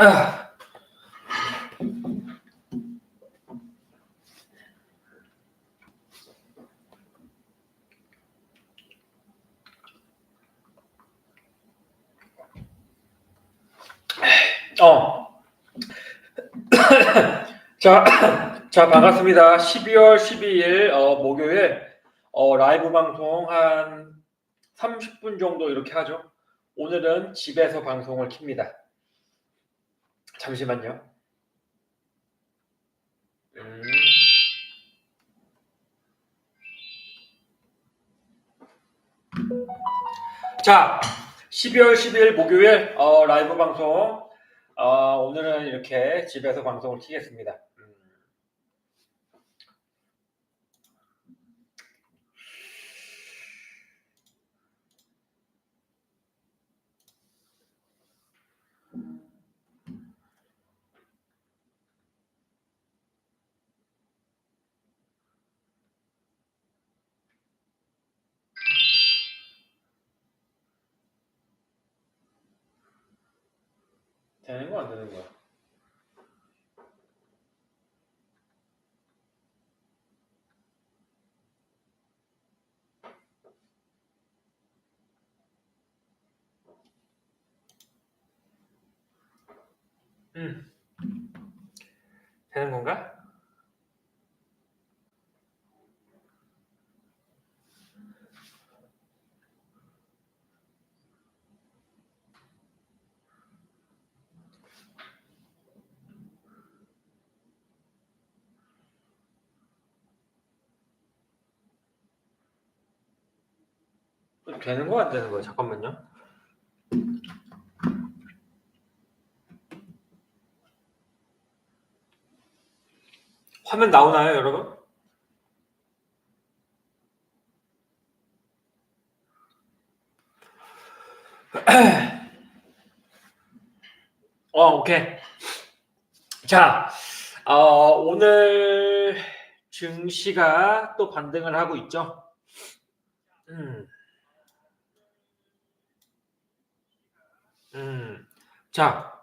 아. 어. 자, 자, 반갑습니다. 12월 12일, 어, 목요일, 어, 라이브 방송 한 30분 정도 이렇게 하죠. 오늘은 집에서 방송을 킵니다. 잠시만요. 음. 자, 12월 10일 목요일 어, 라이브 방송. 어, 오늘은 이렇게 집에서 방송을 키겠습니다. 되는 거안 되는 거야? 음. 되는 건가? 되는 거 안 되는 거야? 잠깐만요. 화면 나오나요, 여러분? 어, 오케이. 자, 어, 오늘 증시가 또 반등을 하고 있죠. 음. 음, 자,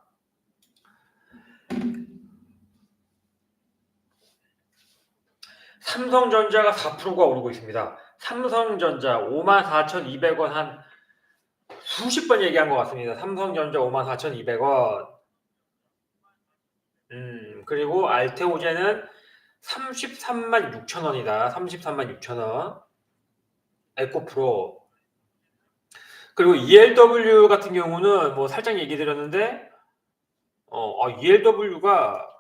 삼성전자가 4%가 오르고 있습니다. 삼성전자 54,200원 한 수십 번 얘기한 것 같습니다. 삼성전자 54,200원. 음, 그리고 알테오제는 33만 6천 원이다. 33만 6천 원. 에코프로. 그리고 ELW 같은 경우는 뭐 살짝 얘기 드렸는데, 어, ELW가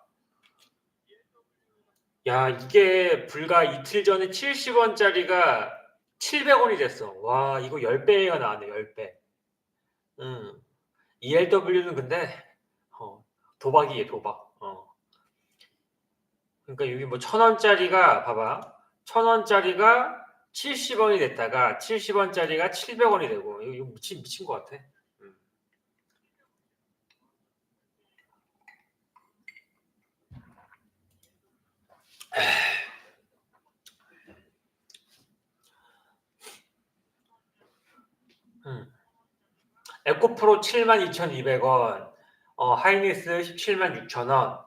야, 이게 불과 이틀 전에 70원짜리가 700원이 됐어. 와, 이거 10배가 나왔네, 10배. 음. ELW는 근데, 어, 도박이에요, 도박. 어. 그러니까 여기 뭐 천원짜리가, 봐봐. 천원짜리가 70원이 됐다가 70원짜리가 700원이 되고, 이거, 미친, 미친 것 같아. 음. 음. 에코프로 72,200원, 어, 하이니스 17만 6천원,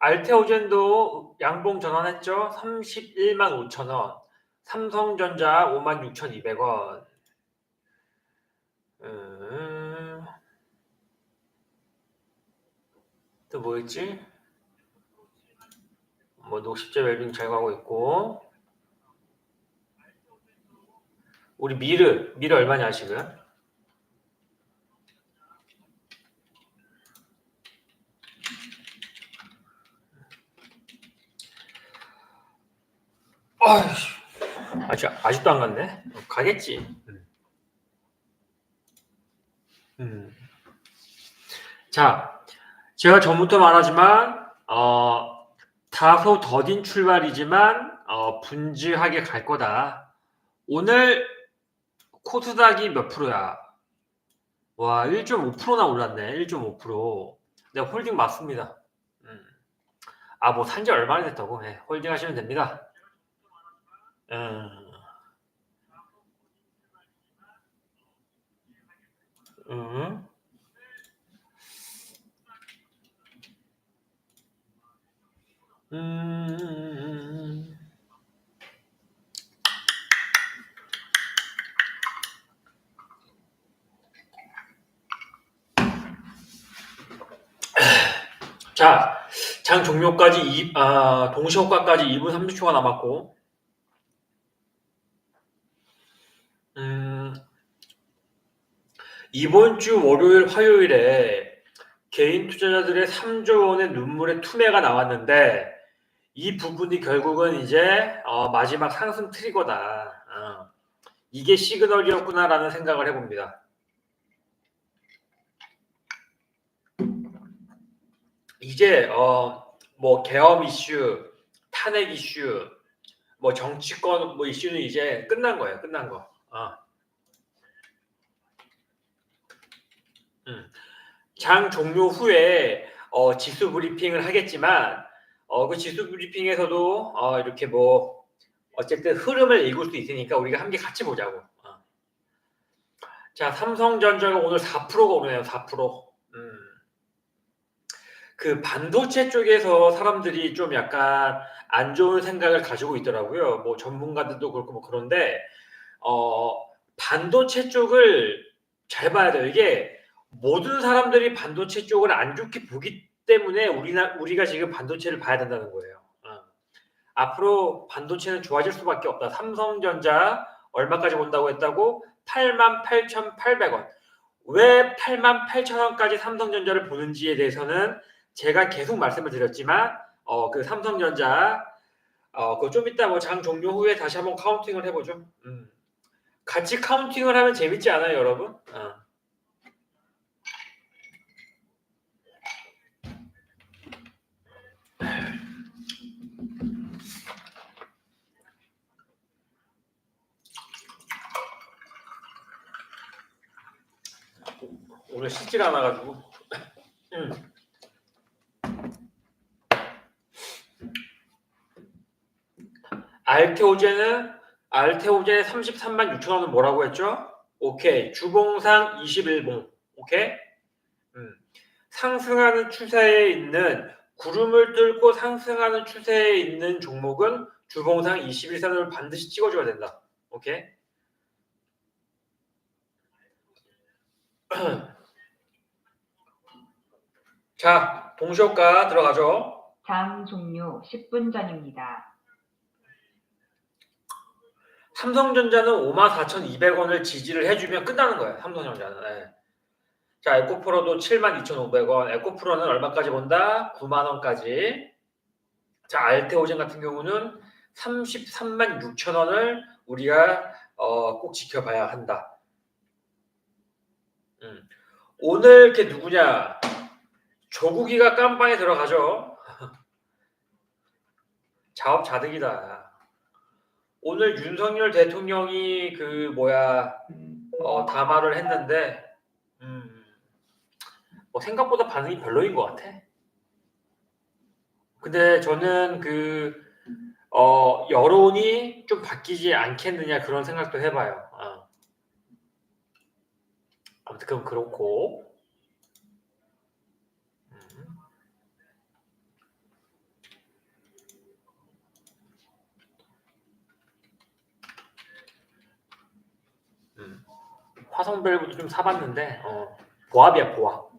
알테오젠도 양봉 전환했죠? 31만 5천원, 삼성전자 5만 6,200원. 음, 또 뭐였지? 뭐 녹십제 웰빙 잘 가고 있고 우리 미르 미르 얼마냐 지금? 아이씨, 아직 아직도 안 갔네. 어, 가겠지. 음. 음. 자, 제가 전부터 말하지만 어, 다소 더딘 출발이지만 어, 분주하게 갈 거다. 오늘 코스닥이 몇 프로야? 와, 1.5%나 올랐네. 1.5%. 네, 홀딩 맞습니다. 음. 아, 뭐 산지 얼마나 됐다고? 네, 홀딩 하시면 됩니다. 음. 음. 음. 자, 장 종료까지 이, 아, 동시효과까지 2분 30초가 남았고, 음, 이번 주 월요일, 화요일에 개인 투자자들의 3조 원의 눈물의 투매가 나왔는데, 이 부분이 결국은 이제 어, 마지막 상승 트리거다. 어, 이게 시그널이었구나라는 생각을 해봅니다. 이제 어, 뭐 계엄 이슈, 탄핵 이슈, 뭐 정치권 뭐 이슈는 이제 끝난 거예요. 끝난 거. 어. 음. 장 종료 후에 어, 지수 브리핑을 하겠지만 어, 그 지수 브리핑에서도 어, 이렇게 뭐 어쨌든 흐름을 읽을 수 있으니까 우리가 함께 같이 보자고. 어. 자, 삼성전자가 오늘 4%가 오르네요. 4%. 음. 그 반도체 쪽에서 사람들이 좀 약간 안 좋은 생각을 가지고 있더라고요. 뭐 전문가들도 그렇고 뭐 그런데 어, 반도체 쪽을 잘 봐야 돼요. 이게 모든 사람들이 반도체 쪽을 안 좋게 보기 때문에 우리나 우리가 지금 반도체를 봐야 된다는 거예요. 어. 앞으로 반도체는 좋아질 수밖에 없다. 삼성전자 얼마까지 본다고 했다고? 88,800원. 왜 88,000원까지 삼성전자를 보는지에 대해서는 제가 계속 말씀을 드렸지만 어, 그 삼성전자 어, 그거 좀 이따 뭐 장 종료 후에 다시 한번 카운팅을 해보죠. 음. 같이 카운팅을 하면 재밌지 않아요, 여러분? 어. 오늘 씻질 않아가지고. 음. 알테오제는 알테오제 33만 6천 원은 뭐라고 했죠? 오케이 주봉상 21봉 오케이 음. 상승하는 추세에 있는 구름을 뚫고 상승하는 추세에 있는 종목은 주봉상 21선을 반드시 찍어줘야 된다 오케이 자 동시효과 들어가죠 장 종료 10분 전입니다. 삼성전자는 54,200원을 지지를 해주면 끝나는 거예요. 삼성전자는. 네. 자, 에코프로도 72,500원. 에코프로는 얼마까지 본다? 9만 원까지. 자, 알테오젠 같은 경우는 33만 6천 원을 우리가 어, 꼭 지켜봐야 한다. 음. 오늘 이렇게 누구냐? 조국이가 깜빵에 들어가죠. 자업자득이다. 오늘 윤석열 대통령이 그 뭐야 어, 담화를 했는데 음, 뭐 생각보다 반응이 별로인 것 같아. 근데 저는 그 어, 여론이 좀 바뀌지 않겠느냐 그런 생각도 해봐요. 어. 아무튼 그건 그렇고. 음. 음. 화성밸브도 좀 사봤는데 어, 보합이야 보합.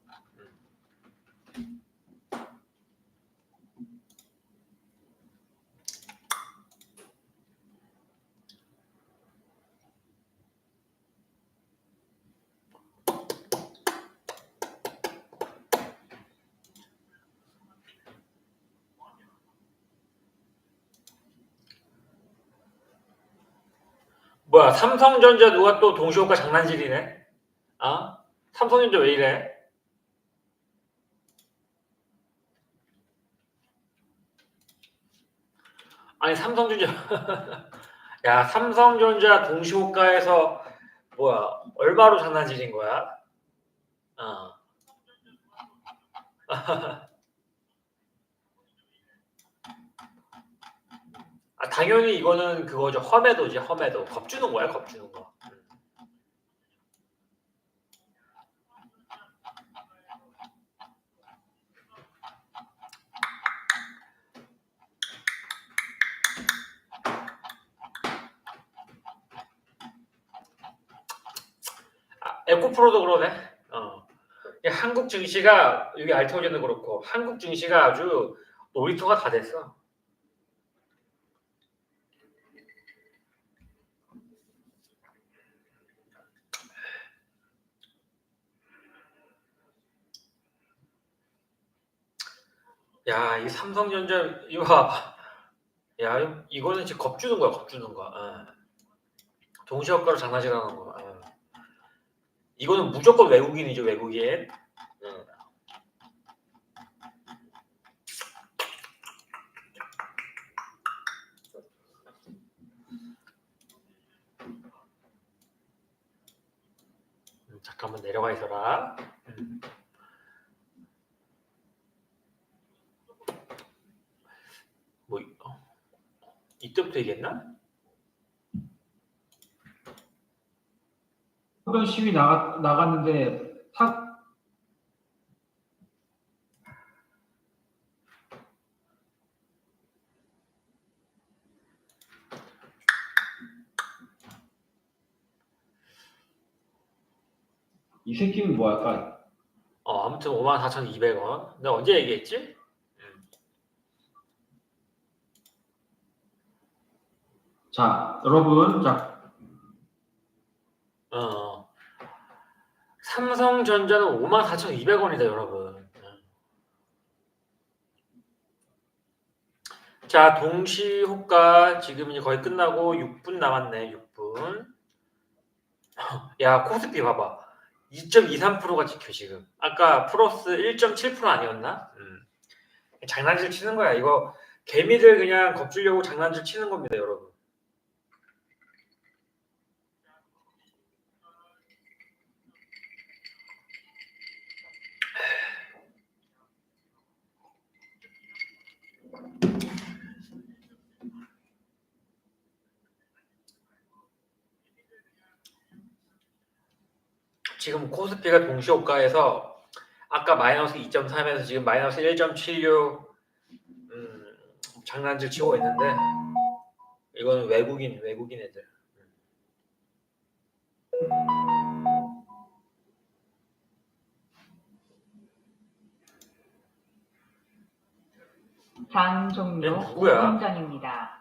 뭐야 삼성전자 누가 또 동시효과 장난질이네? 아 삼성전자 왜 이래? 아니 삼성전자 야 삼성전자 동시효과에서 뭐야 얼마로 장난질인 거야? 어. 아, 당연히 이거는 그거죠. 험해도지, 험해도. 겁주는 거야, 겁주는 거. 아, 에코프로도 그러네. 어. 한국 증시가 여기 알테오젠도 그렇고 한국 증시가 아주 놀이터가 다 됐어. 삼성전자 이거 봐봐. 야, 이- 이거는 지금 겁주는 거야, 겁주는 거야. 어. 동시효과로 장난질하는 거야. 어. 이거는 무조건 외국인이죠, 외국인. 어. 음, 잠깐만 내려가 있어라. 음. 뭐 이- 어. 얘기했나? 소변 시위 나가, 나갔는데 사, 이 새끼는 뭐할까? 어, 아무튼 54,200원. 내가 언제 얘기했지? 자, 여러분, 자, 어. 삼성전자는 54,200원이다, 여러분. 자, 동시 호가 지금 이제 거의 끝나고 6분 남았네, 6분. 야, 코스피 봐봐. 2.23%가 찍혀, 지금. 아까 플러스 1.7% 아니었나? 음. 장난질 치는 거야. 이거 개미들 그냥 겁주려고 장난질 치는 겁니다, 여러분. 지금 코스피가 동시호가에서 아까 마이너스 2.3에서 지금 마이너스 1.76 음, 장난질 치고 있는데 이거는 외국인 외국인 애들 장 종료 얘 누구야? 5분 전입니다.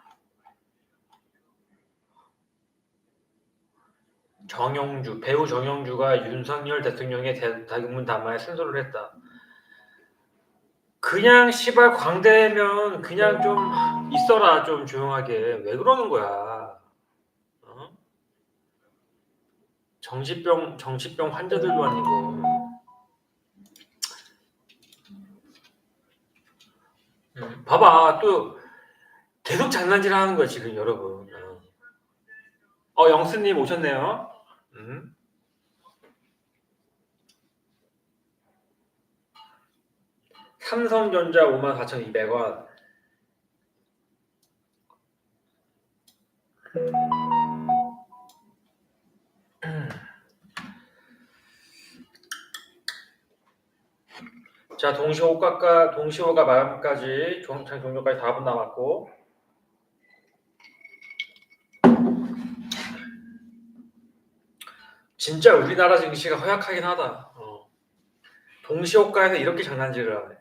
정영주 배우 정영주가 윤석열 대통령의 대- 대국문 담화에 순서를 했다. 그냥 시발 광대면 그냥 좀 있어라 좀 조용하게 왜 그러는 거야? 어? 정신병 정신병 환자들도 아니고. 음, 봐봐 또 계속 장난질하는 거야 지금 여러분. 어, 어 영수님 오셨네요. 음. 삼성전자 54,200원. 자, 동시호가가 동시호가 마감까지 종창 종료까지 4분 남았고 진짜 우리나라 증시가 허약하긴 하다. 어. 동시호가에서 이렇게 장난질을 하네.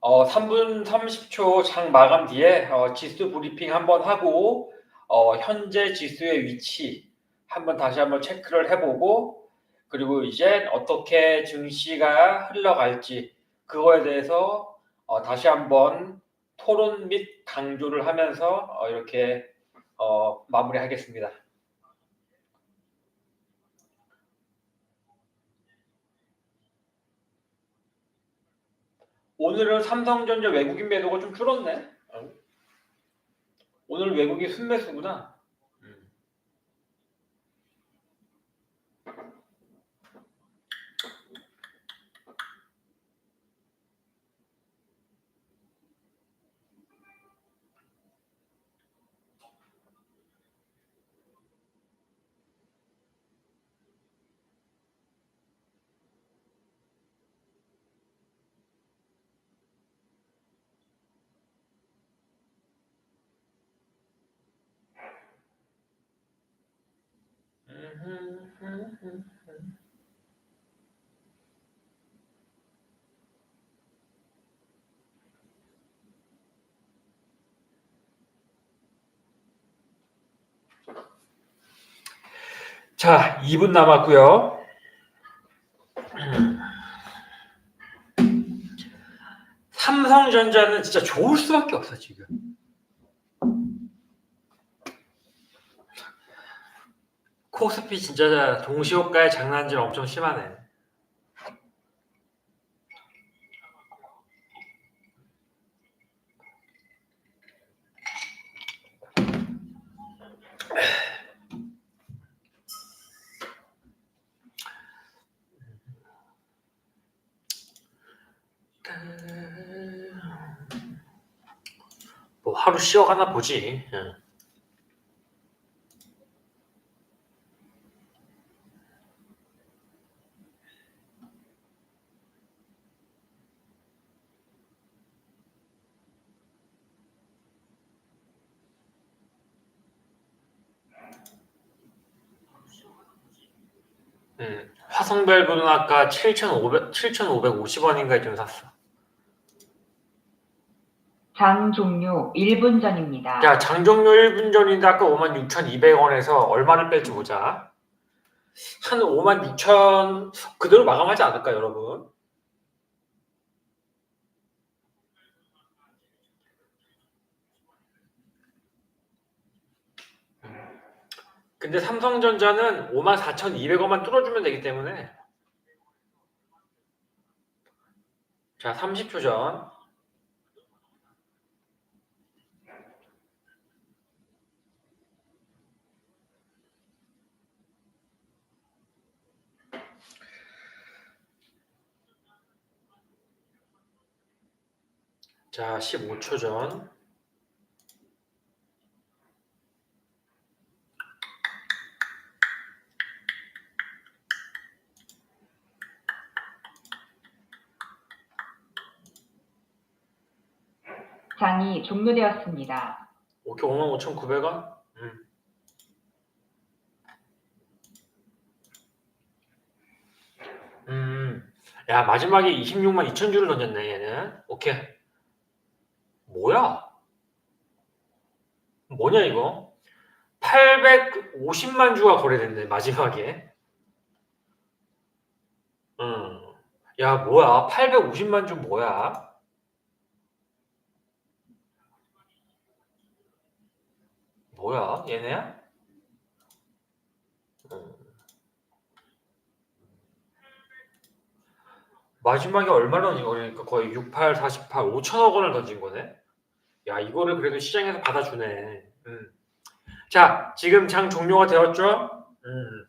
어, 3분 30초 장 마감 뒤에 어, 지수 브리핑 한번 하고 어, 현재 지수의 위치 한번 다시 한번 체크를 해보고 그리고 이제 어떻게 증시가 흘러갈지 그거에 대해서 어, 다시 한번 토론 및 강조를 하면서 어, 이렇게 어, 마무리하겠습니다. 오늘은 삼성전자 외국인 매도가 좀 줄었네. 어? 오늘 외국인 순매수구나. 음. 자, 2분 남았고요. 삼성전자는 진짜 좋을 수밖에 없어 지금. 코스피 진짜 동시호가의 장난질 엄청 심하네. 뭐 하루 쉬어가나 보지. 응. 음, 화성밸브는 아까 7,500, 7,550원인가에 좀 샀어. 장 종료 1분 전입니다. 야, 장종료 1분 전인데 아까 56,200원에서 얼마를 뺄지 보자. 한 56,000 그대로 마감하지 않을까, 여러분? 근데 삼성전자는 54,200원만 뚫어주면 되기 때문에 자, 30초 전 자, 15초 전. 장이 종료되었습니다. 오케이, 55,900원? 음. 음. 야, 마지막에 26만 2천 주를 던졌네, 얘는. 오케이. 뭐야? 뭐냐, 이거? 850만 주가 거래됐네, 마지막에. 음. 야, 뭐야? 850만 주 뭐야? 뭐야? 얘네야? 음. 마지막에 얼마 던진 거니까 거의 68, 48, 5천억 원을 던진 거네. 야, 이거를 그래도 시장에서 받아주네. 음. 자, 지금 장 종료가 되었죠? 음.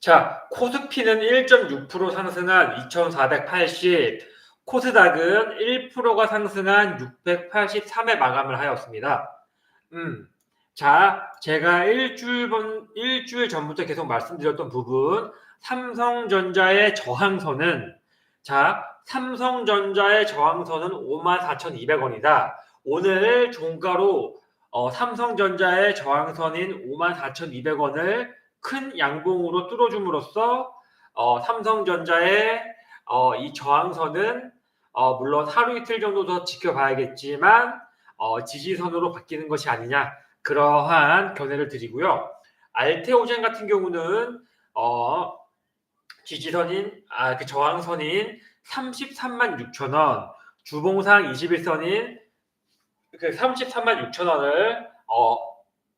자, 코스피는 1.6% 상승한 2,480, 코스닥은 1%가 상승한 683에 마감을 하였습니다. 음. 자, 제가 일주일 번, 일주일 전부터 계속 말씀드렸던 부분, 삼성전자의 저항선은, 자, 삼성전자의 저항선은 54,200원이다. 오늘 종가로 어, 삼성전자의 저항선인 54,200원을 큰 양봉으로 뚫어줌으로써 어, 삼성전자의 어, 이 저항선은 어, 물론 하루 이틀 정도 더 지켜봐야겠지만 어, 지지선으로 바뀌는 것이 아니냐 그러한 견해를 드리고요. 알테오젠 같은 경우는 어, 지지선인 아 그 저항선인 33만 6천 원, 주봉상 21선인 그 33만 6천 원을 어,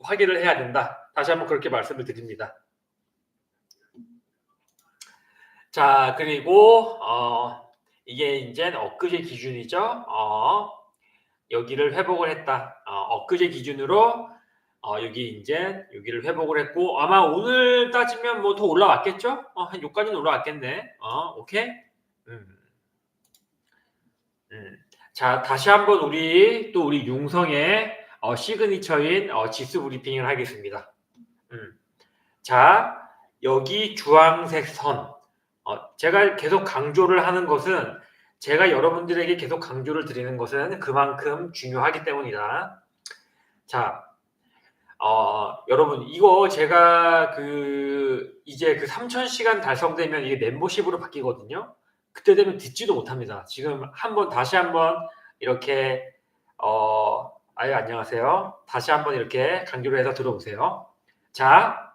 확인을 해야 된다. 다시 한번 그렇게 말씀을 드립니다. 자 그리고 어, 이게 이제 엊그제 기준이죠. 어, 여기를 회복을 했다. 어, 엊그제 기준으로 어, 여기 이제 여기를 회복을 했고 아마 오늘 따지면 뭐 더 올라왔겠죠? 어, 한 여기까지는 올라왔겠네. 어, 오케이. 음. 음. 자 다시 한번 우리 또 우리 융성의 어, 시그니처인 어, 지수 브리핑을 하겠습니다. 음. 자 여기 주황색 선. 어, 제가 계속 강조를 하는 것은 제가 여러분들에게 계속 강조를 드리는 것은 그만큼 중요하기 때문이다. 자, 어, 여러분, 이거 제가 그, 이제 그 3,000시간 달성되면 이게 멤버십으로 바뀌거든요. 그때 되면 듣지도 못합니다. 지금 한번, 다시 한번 이렇게, 어, 아유, 안녕하세요. 다시 한번 이렇게 강조를 해서 들어보세요. 자,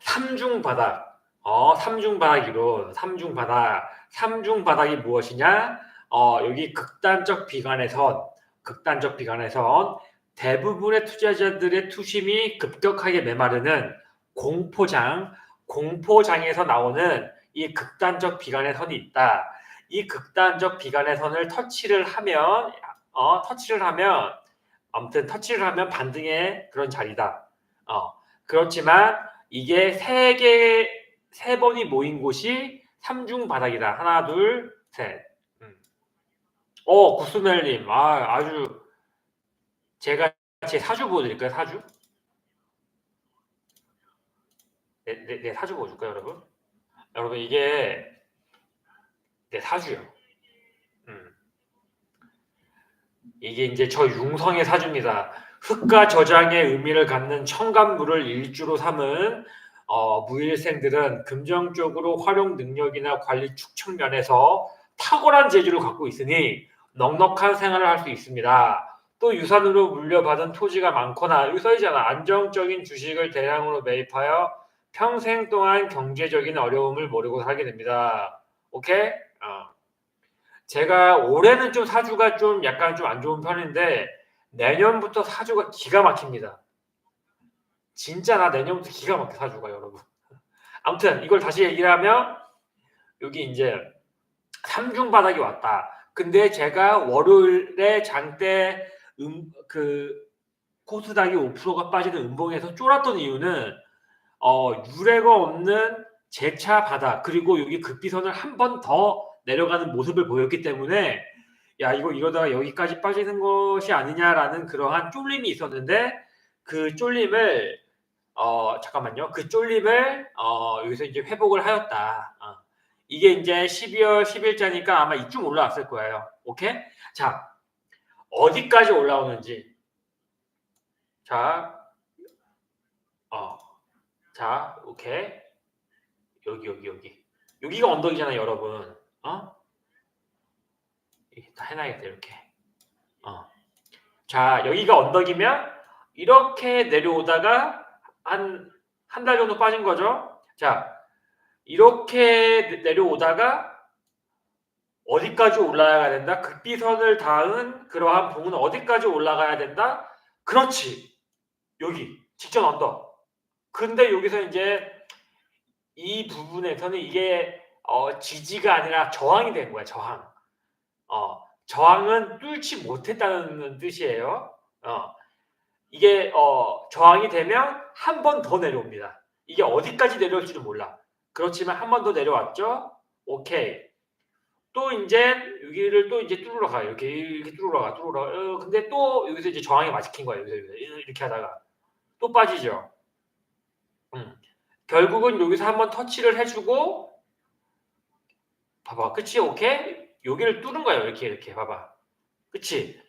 삼중 바닥. 어, 삼중 바닥이로, 삼중 바닥. 삼중 바닥이 무엇이냐? 어, 여기 극단적 비관의 선, 극단적 비관의 선, 대부분의 투자자들의 투심이 급격하게 메마르는 공포장, 공포장에서 나오는 이 극단적 비관의 선이 있다. 이 극단적 비관의 선을 터치를 하면, 어, 터치를 하면, 아무튼 터치를 하면 반등의 그런 자리다. 어, 그렇지만 이게 세 개, 세 번이 모인 곳이 삼중 바닥이다. 하나, 둘, 셋. 음. 어, 구스멜님, 아, 아주 제가 제 사주 보여드릴까요? 사주? 내, 내, 내 사주 보여줄까요, 여러분? 여러분 이게 내 사주요. 음. 이게 이제 저 융성의 사주입니다. 흙과 저장의 의미를 갖는 청간물을 일주로 삼은 어, 무일생들은 금전적으로 활용 능력이나 관리 축척 면에서 탁월한 재주를 갖고 있으니 넉넉한 생활을 할 수 있습니다. 또 유산으로 물려받은 토지가 많거나 유서이잖아 안정적인 주식을 대량으로 매입하여 평생 동안 경제적인 어려움을 모르고 살게 됩니다. 오케이? 어. 제가 올해는 좀 사주가 좀 약간 좀 안 좋은 편인데 내년부터 사주가 기가 막힙니다. 진짜 나 내년부터 기가 막혀 사주가 여러분. 아무튼 이걸 다시 얘기를 하면 여기 이제 삼중 바닥이 왔다. 근데 제가 월요일에 장대 음, 그 코스닥이 5%가 빠지는 음봉에서 쫄았던 이유는 어, 유례가 없는 재차 바닥 그리고 여기 극비선을 한 번 더 내려가는 모습을 보였기 때문에 야 이거 이러다가 여기까지 빠지는 것이 아니냐라는 그러한 쫄림이 있었는데 그 쫄림을 어 잠깐만요 그 쫄림을 어 여기서 이제 회복을 하였다 어. 이게 이제 12월 10일자니까 아마 이쯤 올라왔을 거예요 오케이 자 어디까지 올라오는지 자 어. 자, 오케이. 여기, 여기, 여기. 여기가 언덕이잖아요, 여러분. 어? 다 해놔야겠다, 이렇게. 어. 자, 여기가 언덕이면, 이렇게 내려오다가, 한, 한 달 정도 빠진 거죠? 자, 이렇게 내- 내려오다가, 어디까지 올라가야 된다? 극비선을 닿은 그러한 봉은 어디까지 올라가야 된다? 그렇지. 여기, 직전 언덕. 근데 여기서 이제 이 부분에서는 이게 어, 지지가 아니라 저항이 된 거야 저항. 어, 저항은 뚫지 못했다는 뜻이에요. 어, 이게 어, 저항이 되면 한 번 더 내려옵니다. 이게 어디까지 내려올지도 몰라. 그렇지만 한 번 더 내려왔죠. 오케이. 또 이제 여기를 또 이제 뚫으러 가요. 이렇게 이렇게 뚫으러 가, 뚫으러. 가. 어, 근데 또 여기서 이제 저항이 맞힌 거예요. 여기서, 여기서 이렇게 하다가 또 빠지죠. 음. 결국은 여기서 한번 터치를 해주고 봐봐 그치 오케이 여기를 뚫은 거예요 이렇게 이렇게 봐봐 그치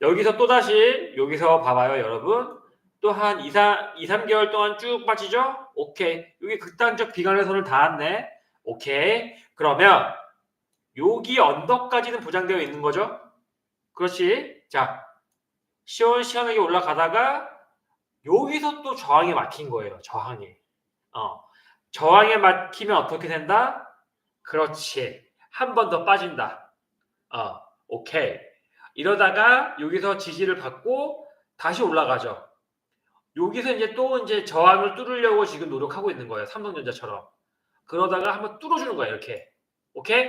여기서 또 다시 여기서 봐봐요 여러분 또 한 2, 3, 2, 3개월 동안 쭉 빠지죠 오케이 여기 극단적 비관의 선을 닿았네 오케이 그러면 여기 언덕까지는 보장되어 있는 거죠 그렇지 자 시원시원하게 올라가다가 여기서 또 저항이 막힌 거예요. 저항이. 어. 저항에 막히면 어떻게 된다? 그렇지. 한 번 더 빠진다. 어. 오케이. 이러다가 여기서 지지를 받고 다시 올라가죠. 여기서 이제 또 이제 저항을 뚫으려고 지금 노력하고 있는 거예요. 삼성전자처럼. 그러다가 한번 뚫어주는 거예요. 이렇게. 오케이?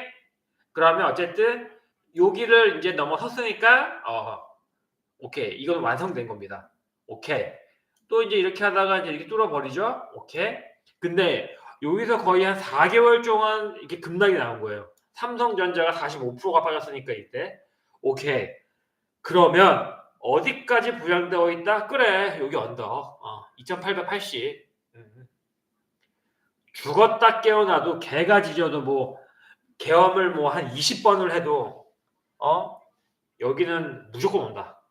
그러면 어쨌든 여기를 이제 넘어섰으니까 어. 오케이. 이건 완성된 겁니다. 오케이. 또 이제 이렇게 하다가 이제 이렇게 뚫어버리죠. 오케이. 근데 여기서 거의 한 4개월 동안 이렇게 급락이 나온 거예요. 삼성전자가 45%가 빠졌으니까 이때. 오케이. 그러면 어디까지 부양되어 있다? 그래. 여기 언덕. 어, 2880. 음. 죽었다 깨어나도 개가 짖어도 뭐 계엄을 뭐 한 20번을 해도 어? 여기는 무조건 온다.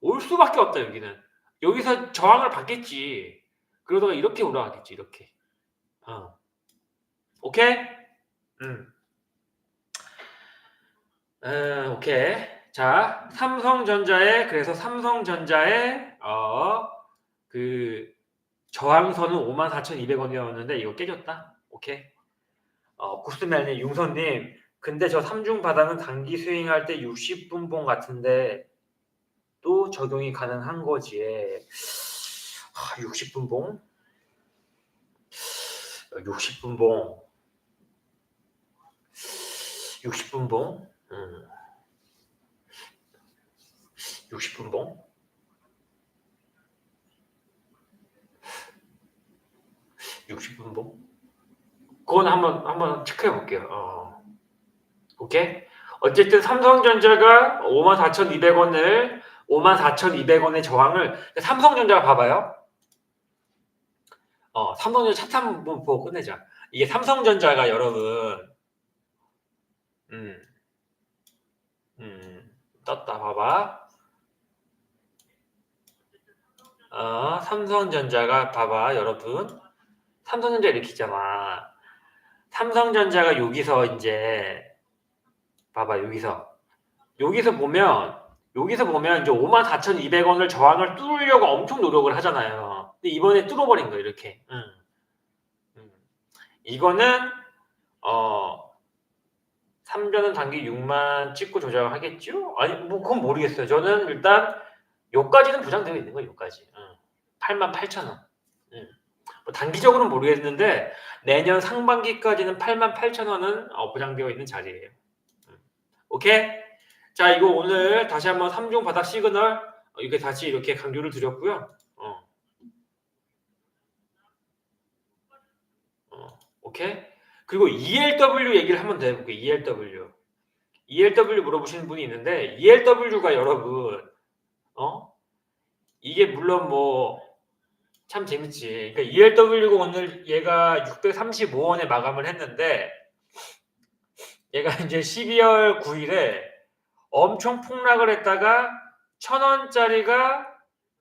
올 수밖에 없다 여기는. 여기서 저항을 받겠지. 그러다가 이렇게 올라가겠지. 이렇게. 어. 오케이? 음. 음, 오케이. 자, 삼성전자의 그래서 삼성전자의 어 그 저항선은 54,200원이었는데 이거 깨졌다. 오케이. 어, 구스멜님, 융선님, 근데 저 삼중 바닥은 단기 스윙할 때 60분 봉 같은데 또 적용이 가능한 거지. 아, 60분 봉? 60분 봉. 60분 봉? 음. 60분봉? 60분봉? 그건 한번 한번 체크해 볼게요. 어. 오케이. 어쨌든 삼성전자가 54,200원을 54,200원의 저항을 삼성전자가 봐봐요. 어, 삼성전자 차트 한번 보고 끝내자. 이게 삼성전자가 여러분 음. 음. 떴다 봐봐. 어, 삼성전자가 봐봐 여러분. 삼성전자 이렇게 있잖아. 삼성전자가 여기서 이제 봐봐 여기서 여기서 보면 여기서 보면 이제 54,200원을 저항을 뚫으려고 엄청 노력을 하잖아요. 근데 이번에 뚫어버린 거예요 이렇게. 음. 음. 이거는 어 3전은 단기 6만 찍고 조정을 하겠죠? 아니 뭐 그건 모르겠어요. 저는 일단 요까지는 보장되어 있는 거예요. 요까지. 응. 8만 8천 원. 응. 뭐 단기적으로는 모르겠는데 내년 상반기까지는 8만 8천 원은 어, 보장되어 있는 자리예요. 응. 오케이? 자 이거 오늘 다시 한번 3중 바닥 시그널 어, 이렇게 다시 이렇게 강조를 드렸고요. 어. 어, 오케이? 그리고 ELW 얘기를 한번 더 해볼게요. ELW. ELW 물어보시는 분이 있는데 ELW가 여러분 어 이게 물론 뭐 참 재밌지. 그러니까 ELW가 오늘 얘가 635원에 마감을 했는데 얘가 이제 12월 9일에 엄청 폭락을 했다가 천 원짜리가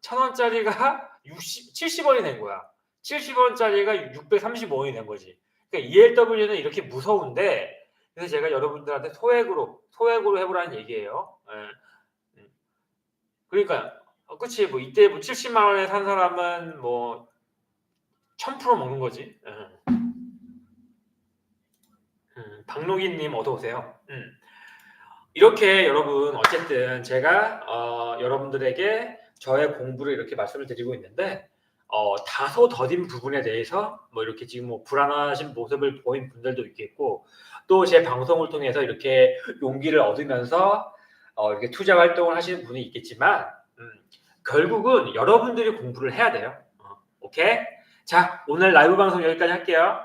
천 원짜리가 60 70원이 된 거야. 70원짜리가 635원이 된 거지. 그러니까 ELW는 이렇게 무서운데 그래서 제가 여러분들한테 소액으로 소액으로 해보라는 얘기예요. 예. 음. 그러니까 어, 그치 뭐 이때 뭐 70만 원에 산 사람은 뭐 1000% 먹는 거지. 예. 음, 박노기님 어서 오세요. 음. 이렇게 여러분 어쨌든 제가 어, 여러분들에게 저의 공부를 이렇게 말씀을 드리고 있는데 어, 다소 더딘 부분에 대해서 뭐 이렇게 지금 뭐 불안하신 모습을 보인 분들도 있겠고 또 제 방송을 통해서 이렇게 용기를 얻으면서 어, 이렇게 투자 활동을 하시는 분이 있겠지만 음, 결국은 여러분들이 공부를 해야 돼요. 어, 오케이? 자 오늘 라이브 방송 여기까지 할게요.